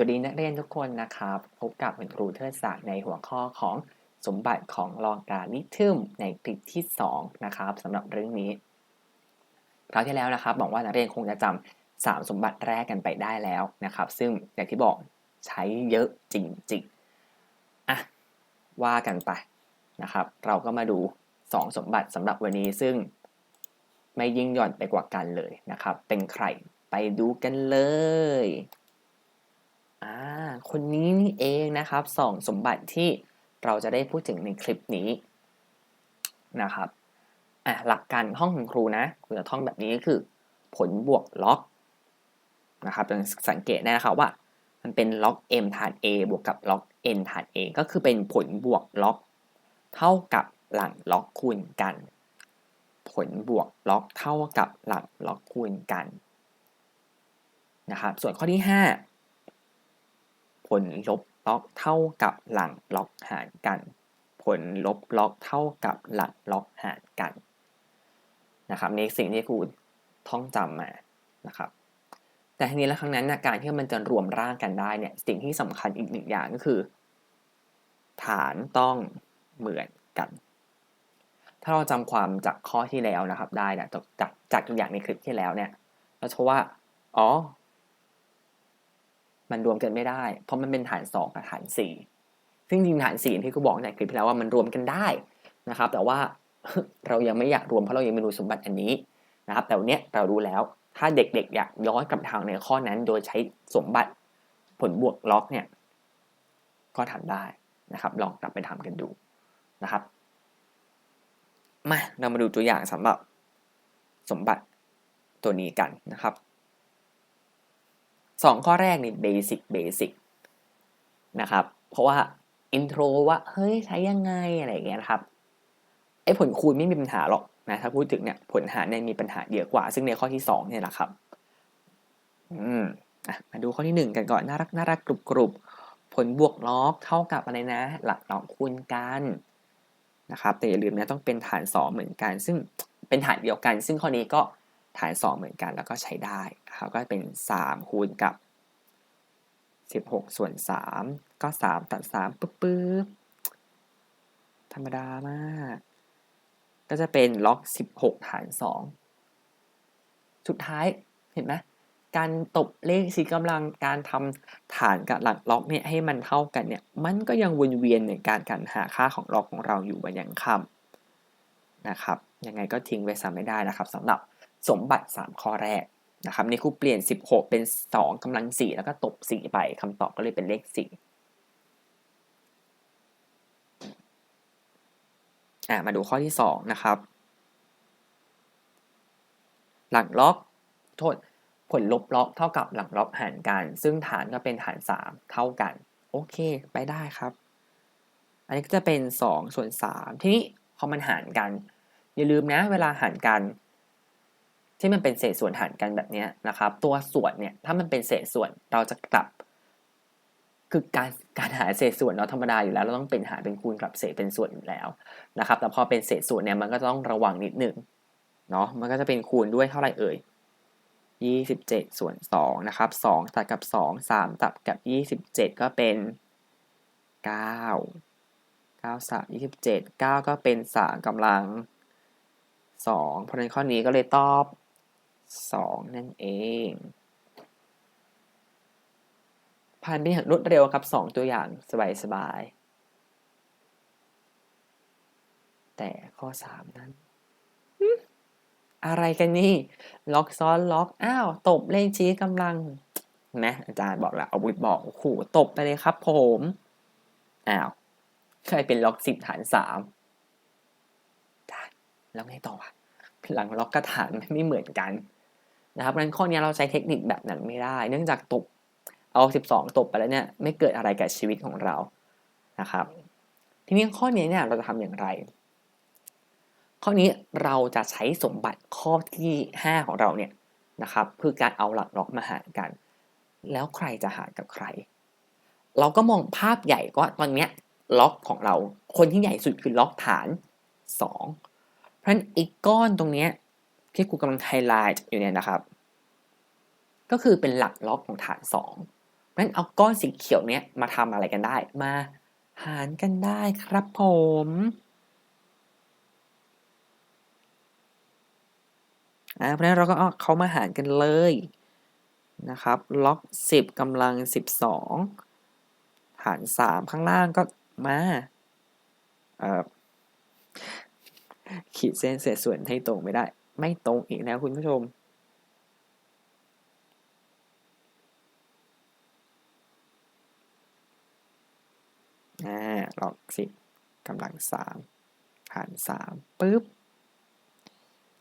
วัสดีนักเรียนทุกคนนะครับ พบกับคุณครูเทิดศักดิ์ในหัวข้อของสมบัติของลองการลิทึมในคลิปที่ 2 นะครับสำหรับเรื่องนี้คราวที่แล้วนะครับบอกว่านักเรียนคงจะจำสามสมบัติแรกกันไปได้แล้วนะครับ ซึ่งอย่างที่บอกใช้เยอะจริงๆอะว่ากันไปนะครับ เราก็มาดู 2 สมบัติสำหรับวันนี้ซึ่งไม่ยิ่งหย่อนไปกว่ากันเลยนะครับ เป็นใครไปดูกันเลย อ่าคนนี้นี่เองนะครับสองสมบัติที่เราจะได้พูดถึงในคลิปนี้นะครับอะหลักการห้องของครูนะคุณจะท่องแบบนี้ก็คือ ผลบวกล็อกนะครับสังเกตได้นะครับว่า มันเป็นล็อก m ฐาน a บวกกับล็อก n ฐาน a ก็คือเป็นผลบวกล็อก เท่ากับหลังล็อกคูณกัน ผลบวกล็อกเท่ากับหลังล็อกคูณกันนะครับส่วนข้อที่ 5 ผลลบล็อกเท่ากับหลังล็อกหารกัน ผลลบล็อกเท่ากับหลังล็อกหารกันนะครับในสิ่งที่ครูท่องจำมานะครับแต่ทีนี้แล้วครั้งนั้นนะการที่มันจะรวมร่างกันได้เนี่ยสิ่งที่สำคัญอีกหนึ่งอย่างก็คือ ฐานต้องเหมือนกัน ถ้าเราจำความจากข้อที่แล้วนะครับได้นะจากจากตัวอย่างในคลิปที่แล้วเนี่ยเราจะว่าอ๋อ มันรวมกันไม่ได้ เพราะมันเป็นฐาน2กับฐาน 4 ซึ่งจริงฐาน4ที่กูบอกในคลิปที่แล้วว่ามันรวมกันได้นะครับ แต่ว่าเรายังไม่อยากรวมเพราะเรายังไม่รู้สมบัติอันนี้นะครับ แต่วันนี้เรารู้แล้วถ้าเด็กๆ อยากย้อนกลับทางในข้อนั้น โดยใช้สมบัติผลบวกล็อกเนี่ยก็ทำได้นะครับ ลองกลับไปทำกันดูนะครับมาเรามาดูตัวอย่างสำหรับสมบัติตัวนี้กันนะครับ สองข้อแรกนี่เบสิกเบสิกนะครับ เพราะว่าอินโทรว่าเฮ้ยใช้ยังไงอะไรอย่างเงี้ยครับไอ้ผลคูณไม่มีปัญหาหรอกนะถ้าพูดถึงเนี่ยผลหารเนี่ยมีปัญหาเยอะกว่า ซึ่งในข้อที่2เนี่ยแหละครับอืมอะมาดูข้อที่ 1 กันก่อนน่ารักน่ารักกรุบกรุบผลบวกล็อกเท่ากับอะไรนะ หลักล็อกคูณกันนะครับแต่อย่าลืมนะต้องเป็นฐาน 2 เหมือนกัน ซึ่งเป็นฐานเดียวกัน ซึ่งข้อนี้ก็ ฐาน 2 เหมือนกันแล้วก็ใช้ได้ครับก็เป็น 3 คูณกับ 16 ส่วน 3 ก็ 3 ตัด 3 ปึ๊บปึ๊บธรรมดามาก ก็จะเป็นล็อก 16 ฐาน 2 สุดท้ายเห็นไหมการตบเลขสีกำลังการทำฐานกับหลักล็อกเนี่ยให้มันเท่ากันเนี่ยมันก็ยังวนเวียนในการการหาค่าของล็อกของเราอยู่มาอย่างค่ำนะครับ ยังไงก็ทิ้งไว้ซ้ำไม่ได้นะครับสำหรับ สมบัติ 3 ข้อแรกนะครับนี่ครูเปลี่ยน 16 เป็น 2กำลัง 4 แล้วก็ตบ 4 ไปคำตอบก็เลยเป็นเลข 4 อ่ามาดูข้อที่ 2 นะครับ หลังล็อกโทษผลลบล็อกเท่ากับหลังล็อกหารกัน ซึ่งฐานก็เป็นฐาน 3 เท่ากัน โอเคไปได้ครับ อันนี้ก็จะเป็น 2 ส่วน 3 ทีนี้พอมันหารกัน อย่าลืมนะ เวลาหารกัน ที่มันเป็นเศษส่วนหารกันแบบนี้นะครับ ตัวส่วนเนี่ยถ้ามันเป็นเศษส่วนเราจะกลับ คือการการหาเศษส่วนเราะธรรมดาอยู่แล้วเราต้องเป็นหารเป็นคูณกลับเศษเป็นส่วนอยู่แล้วนะครับ แต่พอเป็นเศษส่วนเนี่ยมันก็ต้องระวังนิดหนึ่งเนาะมันก็จะเป็นคูณด้วยเท่าไหร่เอ่ย27 ส่วน2นะครับ2ตัดกับ 2 3 ตัดกับ 27 ก็เป็น 9 9 3 27 9 ก็เป็น 3กำลัง2เพราะฉะนั้นข้อนี้ก็เลยตอบ 2 นั่นเอง ผ่านไปอย่างรวดเร็วครับ 2 ตัวอย่างสบายๆ แต่ข้อ 3 นั้นอะไรกันนี่ ล็อกซ้อนล็อกอ้าว ตบเลขชี้กำลังนะอาจารย์บอกแล้วอาวุธบอกโอ้โหตบไปเลยครับผมอ้าวเคยเป็นล็อกสิบฐานสามแล้วไงต่อวะหลังล็อกกระฐานไม่เหมือนกัน นะครับเพราะฉะนั้นข้อนี้เราใช้เทคนิคแบบนั้นไม่ได้ เนื่องจากตบเอา 12 ตบไปแล้วเนี่ยไม่เกิดอะไรกับชีวิตของเรานะครับ ทีนี้ข้อนี้เนี่ยเราจะทำอย่างไร ข้อนี้เราจะใช้สมบัติข้อที่ 5 ของเราเนี่ยนะครับคือการเอาหลักล็อกมาหารกัน แล้วใครจะหารกับใคร เราก็มองภาพใหญ่ก็ตอนเนี้ยล็อกของเรา คนที่ใหญ่สุดคือล็อกฐาน 2 เพราะฉะนั้นอีกก้อนตรงเนี้ย ที่ครูกำลังไฮไลท์อยู่เนี่ยนะครับ ก็คือเป็นหลักล็อกของฐาน2นั้นเอาก้อนสีเขียวเนี้ยมาทำอะไรกันได้ มาหารกันได้ครับผม อ่าเพราะฉะนั้นเราก็เอาเขามาหารกันเลยนะครับล็อก 10กำลัง 12 หาร 3 ข้างล่างก็มาขีดเส้นเศษส่วนให้ตรงไม่ได้ ไม่ตรงอีกแล้วคุณผู้ชม อ่าล็อกสิบกำลังสามหารสามปุ๊บ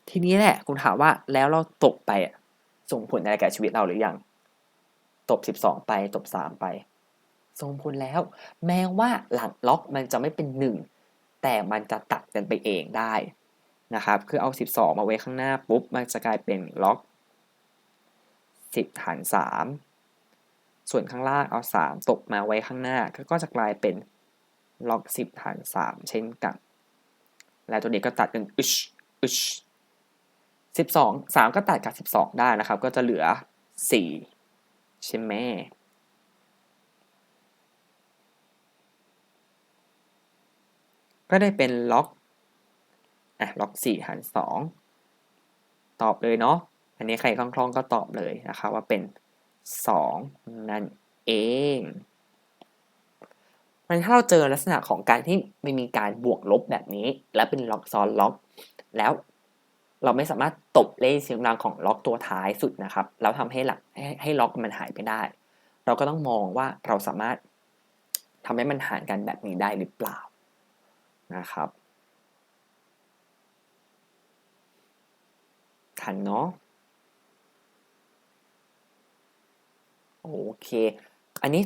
ทีนี้แหละ คุณถามว่าแล้วเราตกไปอะส่งผลอะไรกับชีวิตเราหรือยัง ตบสิบสองไป ตบสามไป ส่งผลแล้ว แม้ว่าหลังล็อกมันจะไม่เป็นหนึ่งแต่มันจะตัดกันไปเองได้ นะครับ คือเอา 12 มาไว้ข้างหน้าปุ๊บ มันจะกลายเป็นล็อก 10หาร3ส่วนข้างล่างเอา 3 ตกมาไว้ข้างหน้า ก็จะกลายเป็นล็อก 10หาร3เช่นกัน และตัวนี้ก็ตัดกันอึชอึช12 3 ก็ตัดกับ 12 ได้นะครับ ก็จะเหลือ 4 ใช่ไหมก็ได้เป็นล็อก อะล็อก4หาร2ตอบเลยเนาะอันนี้ใครคล่องๆก็ตอบเลยนะครับว่าเป็น 2 นั่นเองมันถ้าเราเจอลักษณะของการที่ไม่มีการบวกลบแบบนี้ และเป็นล็อกซ้อนล็อก แล้วเราไม่สามารถตบเลขเสียงดังของล็อกตัวท้ายสุดนะครับ แล้วทำให้หลักใหให้ล็อกมันหายไปได้ เราก็ต้องมองว่าเราสามารถทำให้มันหารกันแบบนี้ได้หรือเปล่านะครับันเนาะโอเค อันนี้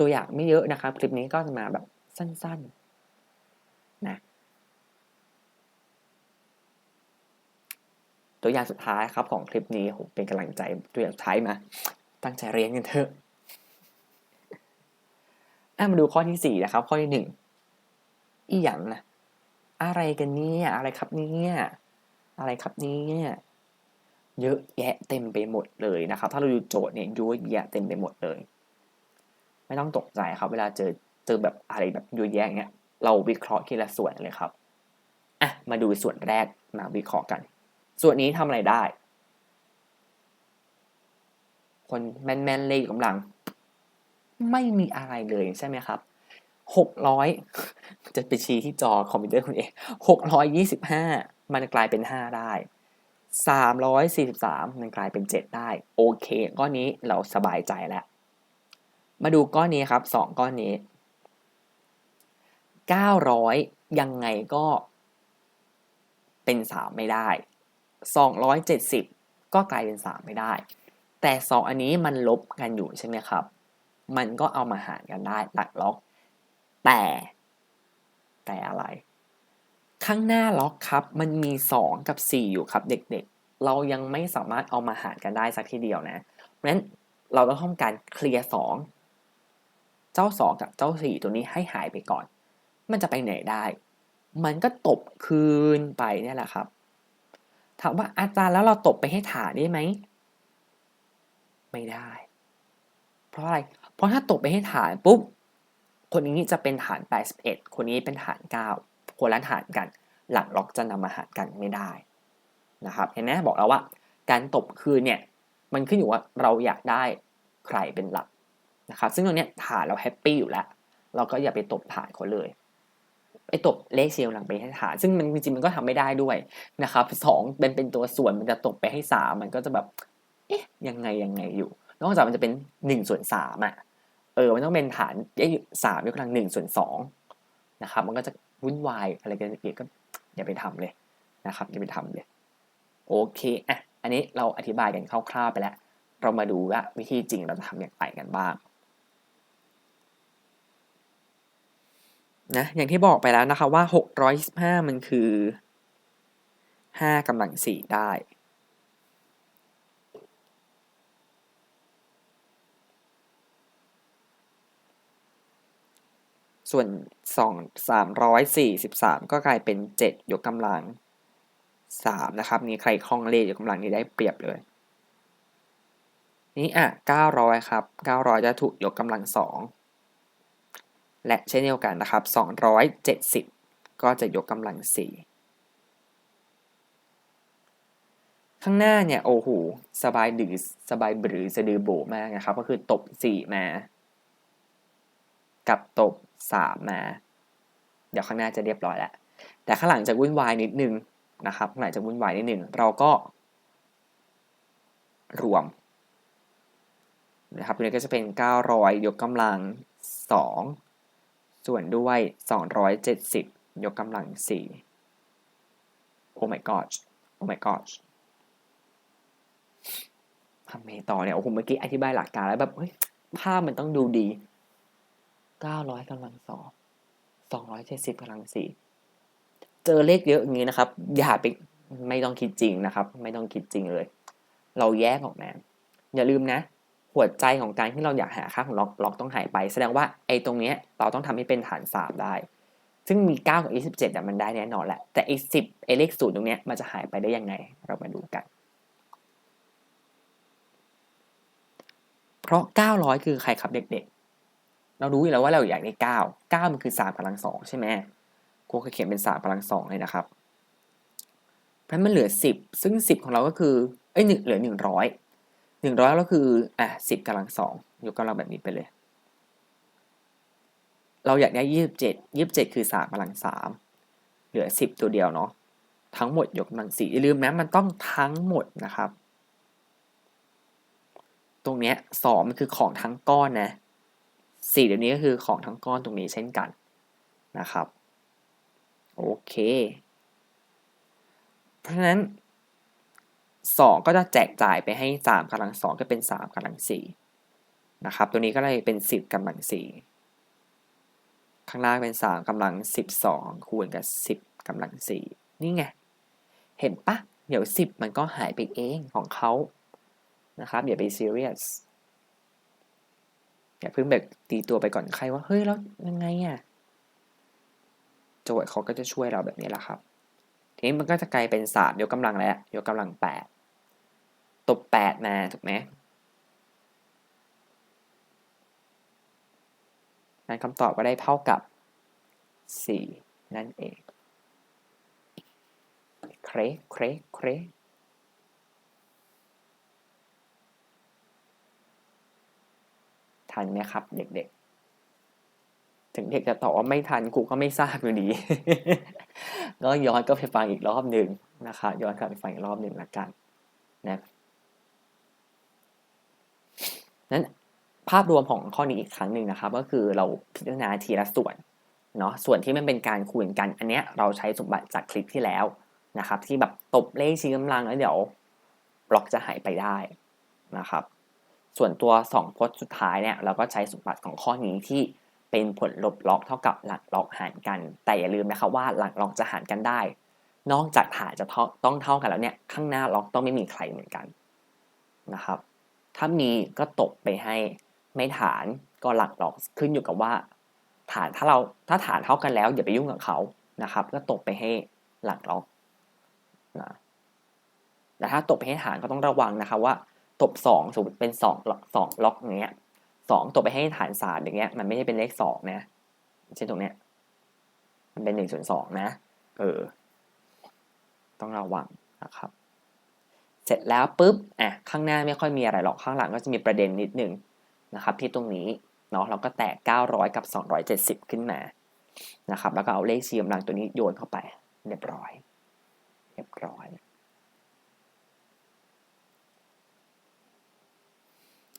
ตัวอย่างไม่เยอะนะครับ คลิปนี้ก็จะมาแบบสั้นๆนะตัวอย่างสุดท้ายครับของคลิปนี้ผมเป็นกำลังใจตัวอย่างสุดท้ายมา ตั้งใจเรียนกันเถอะมาดูข้อที่4นะครับ ข้อที่1อีหยังนะอะไรกันเนี่ยอะไรครับเนี่ยอะไรครับเนี่ย เยอะแยะเต็มไปหมดเลยนะครับ ถ้าเราดูโจทย์เนี่ยเยอะแยะเต็มไปหมดเลย ไม่ต้องตกใจครับ เวลาเจอเจอแบบอะไรแบบเยอะแยะเนี่ยเราวิเคราะห์ทีละส่วนเลยครับอะมาดูส่วนแรกมาวิเคราะห์กัน ส่วนนี้ทำอะไรได้ คนแมนๆเลยกำลัง ไม่มีอะไรเลยใช่ไหมครับหกร้อยจะไปชี้ที่จอคอมพิวเตอร์คุณเองหกร้อยยี่สิบห้ามันกลายเป็นห้าได้ สามร้อยสี่สิบสามมันกลายเป็นเจ็ดได้ โอเค ก้อนนี้เราสบายใจแล้ว มาดูก้อนนี้ครับสองก้อนนี้เก้าร้อยยังไงก็เป็นสามไม่ได้สองร้อยเจ็ดสิบก็กลายเป็นสามไม่ได้ แต่สองอันนี้มันลบกันอยู่ใช่ไหมครับ มันก็เอามาหารกันได้หลักล็อก แต่แต่อะไร ข้างหน้าล็อกครับ มันมี 2 กับ 4 อยู่ครับเด็กๆ เรายังไม่สามารถเอามาหารกันได้สักทีเดียวนะ เพราะฉะนั้นเราต้องทำการเคลียร์2เจ้า 2 กับเจ้า 4 ตัวนี้ให้หายไปก่อน มันจะไปไหนได้ มันก็ตบคืนไปเนี่ยแหละครับถามว่าอาจารย์แล้วเราตบไปให้ฐานได้ไหม ไม่ได้ เพราะอะไร เพราะถ้าตบไปให้ฐานปุ๊บ คนนี้จะเป็นฐาน 81 คนนี้เป็นฐาน 9 คนละฐานกัน หลักล็อกจะนำมาหารกันไม่ได้นะครับเห็นไหมบอกแล้วว่า การตบคืนเนี่ยมันขึ้นอยู่ว่าเราอยากได้ใครเป็นหลักนะครับซึ่งตรงนี้ฐานเราแฮปปี้อยู่แล้ว เราก็อย่าไปตบฐานเขาเลยไปตบเลขเซียวหลังไปให้ฐาน ซึ่งมันจริงๆมันก็ทำไม่ได้ด้วยนะครับสองเป็นเป็นตัวส่วนมันจะตบไปให้สามมันก็จะแบบเอ๊ะยังไงยังไงอยู่ นอกจากมันจะเป็นหนึ่งส่วนสามอะเออมันต้องเป็นฐานเอ๊ะสามยกกำลังหนึ่งส่วนสองนะครับมันก็จะ วุ่นวายอะไรกันอีกก็อย่าไปทำเลยนะครับอย่าไปทำเลย โอเคอะอันนี้เราอธิบายกันคร่าวๆไปแล้ว เรามาดูว่าวิธีจริงเราจะทำอย่างไรกันบ้างนะอย่างที่บอกไปแล้วนะคะว่า625มันคือ 5กำลัง 4 ได้ ส่วน 2 343 ก็กลายเป็น 7 ยกกำลัง 3 นะครับ นี่ใครคล่องเลขยกกำลังนี้ได้เปรียบเลย นี้อะ 900 ครับ 900 จะถูกยกกำลังสองและเช่นเดียวกันนะครับ 270 ก็จะยกกำลังสี่ข้างหน้าเนี่ย โอ้โห สบายดือสบายบรือสะดือโบมากนะครับ ก็คือตบ 4 มา กับตบ 3 มา เดี๋ยวข้างหน้าจะเรียบร้อยแล้ว แต่ข้างหลังจะวุ่นวายนิดนึงนะครับข้างหลังจะวุ่นวายนิดนึง เราก็ รวมนะครับตัวนี้ก็จะเป็น 900 ยกกำลัง 2 ส่วนด้วย 270 ยกกำลัง 4 โอ้ my god โอ้ my god ทำไงต่อเนี่ย โอ้โห เมื่อกี้อธิบายหลักการแล้วแบบ เฮ้ย ภาพมันต้องดูดี 900กำลัง2 270กำลัง4เจอเลขเยอะอย่างนี้นะครับ อย่าไปไม่ต้องคิดจริงนะครับ ไม่ต้องคิดจริงเลย เราแยกออกมาอย่าลืมนะ หัวใจของการที่เราอยากหาค่าของล็อกล็อกต้องหายไป แสดงว่าไอ้ตรงเนี้ยเราต้องทำให้เป็นฐานสามได้ ซึ่งมี 9 กับ 27เนี่มันได้แน่นอนแหละ แต่ไอ้10ไอ้เลขศูนย์ตรงเนี้ยมันจะหายไปได้ยังไง เรามาดูกัน เพราะ 900 คือใครครับเด็กๆ เรารู้อยู่แล้วว่าเราอยากได้9 9มันคือ3กำลังสองใช่ไหมครูเคยเขียนเป็น3กำลังสองเลยนะครับ เพราะมันเหลือ10ซึ่ง10ของเราก็คือ เอ้ยหนึ่งเหลือ100 100ก็คืออะ10กำลังสองยกกำลังแบบนี้ไปเลย เราอยากได้27 27คือ3กำลัง3เหลือ10ตัวเดียวเนาะทั้งหมดยกกำลัง4อย่าลืมนะมันต้องทั้งหมดนะครับ ตรงเนี้ยสองมันคือของทั้งก้อนนะ สี่เดี๋ยวนี้ก็คือของทั้งก้อนตรงนี้เช่นกันนะครับโอเค เพราะฉะนั้น 2 ก็จะแจกจ่ายไปให้3กำลัง2ก็เป็น3กำลัง4นะครับตัวนี้ก็เลยเป็น 10กำลัง4ข้างล่างเป็น 3กำลัง 12 คูณกับ 10กำลัง4นี่ไง เห็นปะเดี๋ยว 10 มันก็หายไปเองของเขานะครับอย่าไปซีเรียส อย่าเพิ่งแบบตีตัวไปก่อนใครว่าเฮ้ยแล้วยังไงอะ่ะโจทย์เขาก็จะช่วยเราแบบนี้แหละครับ ทีนี้มันก็จะกลายเป็นศาสตร์ยกกำลังแล้วยกกำลัง8ตบ8มาถูกไหมนั้นคำตอบก็ได้เท่ากับ 4 นั่นเอง เครเครเคร ทันไหมครับ เด็กๆ ถึงเด็กจะตอบว่าไม่ทันครูก็ไม่ทราบอยู่ดี ก็ย้อนก็ไปฟังอีกรอบหนึ่งนะครับย้อนกลับไปฟังอีกรอบหนึ่งละกันนะนั้นภาพรวมของข้อนี้อีกครั้งหนึ่งนะครับ ก็คือเราพิจารณาทีละส่วนเนาะส่วนที่มันเป็นการคูณกันอันเนี้ยเราใช้สมบัติจากคลิปที่แล้วนะครับ ที่แบบตบเลขชี้กำลังแล้วเดี๋ยวบล็อกจะหายไปได้นะครับ ส่วนตัว 2พจน์สุดท้ายเนี่ยเราก็ใช้สมบัติของข้อนี้ที่เป็นผลลบล็อกเท่ากับหลักล็อกหารกัน แต่อย่าลืมนะครับว่าหลักล็อกจะหารกันได้ นอกจากฐานจะต้องเท่ากันแล้วเนี่ยข้างหน้าล็อกต้องไม่มีใครเหมือนกันนะครับถ้ามีก็ตกไปให้ไม่ฐานก็หลักล็อกขึ้นอยู่กับว่า ฐานถ้าเราถ้าฐานเท่ากันแล้วอย่าไปยุ่งกับเขานะครับ ก็ตกไปให้หลักล็อกนะแต่ถ้าตกไปให้ฐานก็ต้องระวังนะครับว่า ตบสองสมมติเป็นสองสองล็อกอย่างเงี้ยสองตบไปให้ฐานศาสามอย่างเงี้ย มันไม่ใช่เป็นเลขสองนะเช่นตรงเนี้ย มันเป็นหนึ่งส่วนสองนะ เออ ต้องระวังนะครับ เสร็จแล้วปุ๊บอะข้างหน้าไม่ค่อยมีอะไรหรอกข้างหลังก็จะมีประเด็นนิดนึงนะครับ ที่ตรงนี้เนาะเราก็แตก 900 กับ 270 ขึ้นมานะครับ แล้วก็เอาเลขชี้กำลังตัวนี้โยนเข้าไป เรียบร้อย เรียบร้อย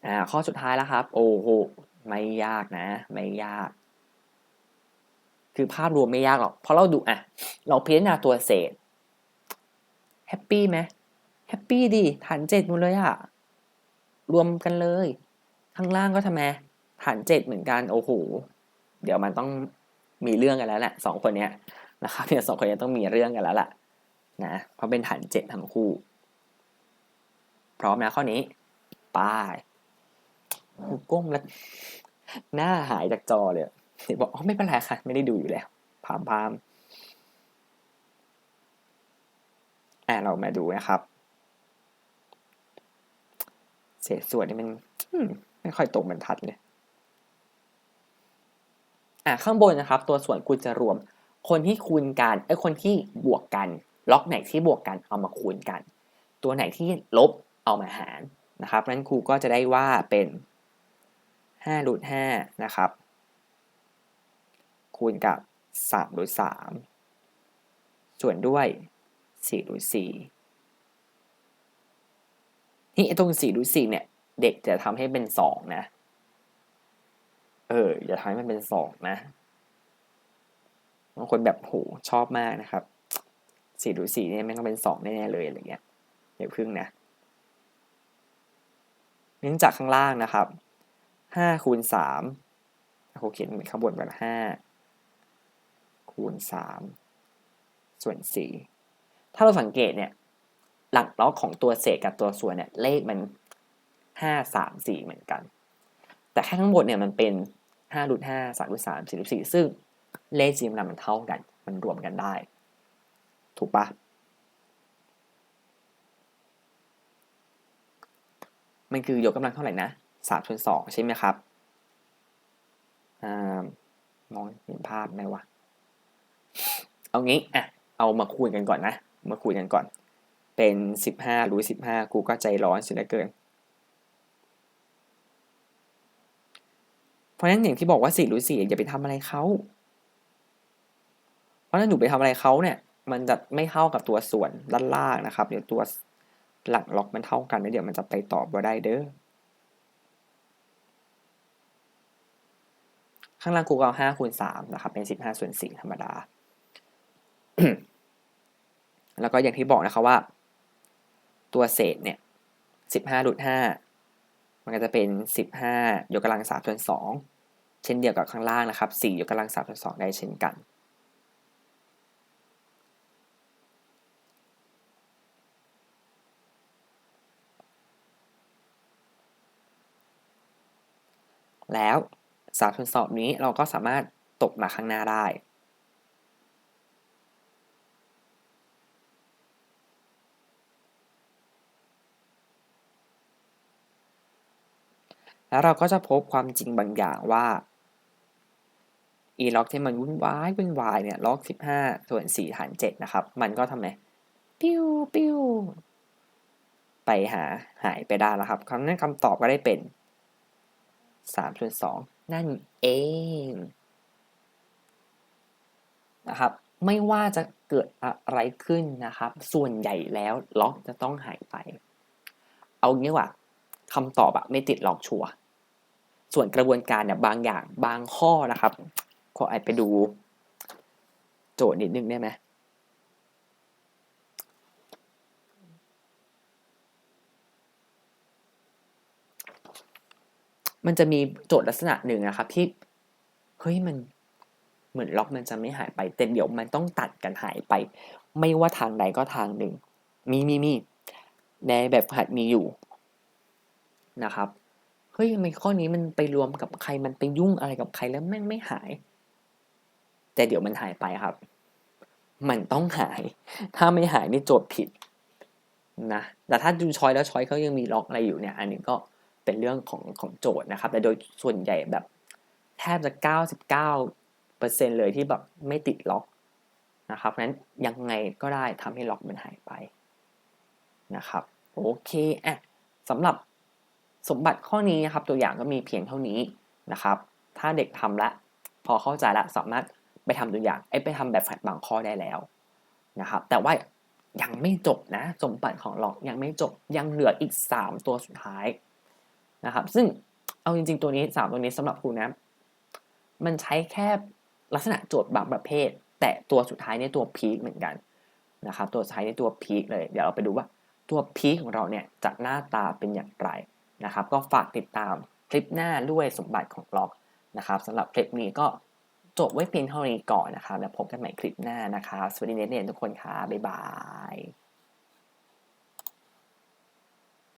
อ่าข้อสุดท้ายแล้วครับ โอ้โหไม่ยากนะ ไม่ยาก คือภาพรวมไม่ยากหรอกเพราะเราดูอะ เราพิจารณาตัวเศษแฮปปี้ไหมแฮปปี้ดิฐานเจ็ดหมดเลยอะรวมกันเลย ข้างล่างก็ทำไมฐานเจ็ดเหมือนกันโอ้โหเดี๋ยวมันต้องมีเรื่องกันแล้วแหละสองคนเนี้ยนะครับเนี่ยสองคนนี้ต้องมีเรื่องกันแล้วแหละนะเพราะเป็นฐานเจ็ดทั้งคู่ พร้อมนะข้อนี้ป้าย ก้มแล้วหน้าหายจากจอเลยบอกอ๋อไม่เป็นไรค่ะ ไม่ได้ดูอยู่แล้วพามพามอ่าเรามาดูนะครับ เศษส่วนนี่มันมไม่ค่อยตรงบรรทัดเลยอะข้างบนนะครับ ตัวส่วนคูณจะรวม คนที่คูณกันไอ้คนที่บวกกัน ล็อกไหนที่บวกกันเอามาคูณกัน ตัวไหนที่ลบเอามาหารนะครับนั้นครูก็จะได้ว่าเป็น 5รูท5นะครับ คูณกับ3รูท3ส่วนด้วย4รูท4นี่ไอตรง4รูท4เนี่ย เด็กจะทำให้เป็น 2 นะ เอออย่าทำให้มันเป็น 2 นะบางคนแบบโหชอบมากนะครับ4รูท4เนี่ยม่งก็เป็น2แน่ๆเลยอะไรเงี้ยอย่าพึ่งนะ เนื่องจากข้างล่างนะครับ 5คูณ3ครูเขียนข้างบนก่อน5คูณ3ส่วน4ถ้าเราสังเกตเนี่ย หลักล็อกของตัวเศษกับตัวส่วนเนี่ย เลขมัน5 3 4เหมือนกัน แต่แค่ข้างบนเนี่ยมันเป็น5รูท5 3รูท3 4รูท4ซึ่งเลขจริงมันเท่ากัน มันรวมกันได้ ถูกปะมันคือยกกำลังเท่าไหร่นะ สามส่วนสองใช่ไหมครับมองเห็นภาพไหมวะ เอางี้อะเอามาคูณกันก่อนนะ มาคูณกันก่อน เป็นสิบห้ารู้สิบห้ากูก็ใจร้อนสิเหลือเกิน เพราะนั้นอย่างที่บอกว่าสี่รู้สี่อย่าไปทำอะไรเขาเพราะฉะนั้นหนูไปทำอะไรเขาเนี่ยมันจะไม่เท่ากับตัวส่วนด้านล่างนะครับ เดี๋ยวตัวหลักล็อกมันเท่ากันแล้วเดี๋ยวมันจะไปตอบว่าได้เด้อ ข้างล่างกูก็เอาห้าคูณสามนะครับ เป็นสิบห้าส่วนสี่ธรรมดา แล้วก็อย่างที่บอกนะครับว่า ตัวเศษเนี่ยสิบห้ารูทห้ามันก็จะเป็นสิบห้ายกกำลังสามส่วนสองเช่นเดียวกับข้างล่างนะครับสี่ยกกำลังสามส่วนสองได้เช่นกันแล้ว สามทดสอบนี้เราก็สามารถตกมาข้างหน้าได้แล้วเราก็จะพบความจริงบางอย่างว่า e ล็อกที่มันวุ่นวายวุ่นวายเนี่ยล็อก 15 ส่วน 4 ฐาน 7 นะครับ มันก็ทำไมปิ้วปิ้วไปหาหายไปได้แล้วครับคำนั้นคำตอบก็ได้เป็น3ส่วน2 นั่นเองนะครับไม่ว่าจะเกิดอะไรขึ้นนะครับ ส่วนใหญ่แล้วล็อกจะต้องหายไป เอางี้ว่าคำตอบอะไม่ติดล็อกชัวร์ส่วนกระบวนการเนี่ยบางอย่างบางข้อนะครับ ขอไอไปดูโจทย์นิดนึงได้ไหม มันจะมีโจทย์ลักษณะหนึ่งนะครับที่เฮ้ยมันเหมือนล็อกมันจะไม่หายไปแต่เดี๋ยวมันต้องตัดกันหายไป ไม่ว่าทางใดก็ทางหนึ่ง มีมีมีในแบบหัดมีอยู่นะครับเฮ้ยทำไมข้อนี้มันไปรวมกับใครมันไปยุ่งอะไรกับใครแล้วแม่งไม่หาย แต่เดี๋ยวมันหายไปครับ มันต้องหาย ถ้าไม่หายนี่โจทย์ผิดนะแต่ถ้าดูชอยแล้วชอยเขายังมีล็อกอะไรอยู่เนี่ย อันนี้ก็ เป็นเรื่องของของโจทย์นะครับ แต่โดยส่วนใหญ่แบบแทบจะ 99%เลยที่แบบไม่ติดล็อกนะครับนั้นยังไงก็ได้ทำให้ล็อกมันหายไปนะครับโอเคอะสำหรับสมบัติข้อนี้นะครับ ตัวอย่างก็มีเพียงเท่านี้นะครับ ถ้าเด็กทำละพอเข้าใจละสามารถไปทำตัวอย่างไอ้ไปทำแบบแฟดบางข้อได้แล้วนะครับ แต่ว่ายังไม่จบนะ สมบัติของล็อกยังไม่จบยังเหลืออีก 3 ตัวสุดท้าย นะครับ ซึ่งเอาจริง ๆ ตัวนี้ 3 ตัวนี้สำหรับครูนะ มันใช้แค่ลักษณะโจทย์บางประเภท แต่ตัวสุดท้ายในตัวพีคเหมือนกันนะครับตัวใช้ในตัวพีคเลย เดี๋ยวเราไปดูว่าตัวพีคของเราเนี่ยจะหน้าตาเป็นอย่างไรนะครับ ก็ฝากติดตามคลิปหน้าด้วยสมบัติของล็อกนะครับสำหรับคลิปนี้ก็จบไว้เพียงเท่านี้ก่อนนะครับแล้วพบกันใหม่คลิปหน้านะครับสวัสดีเน็ตเรียนทุกคนค่ะบ๊ายบาย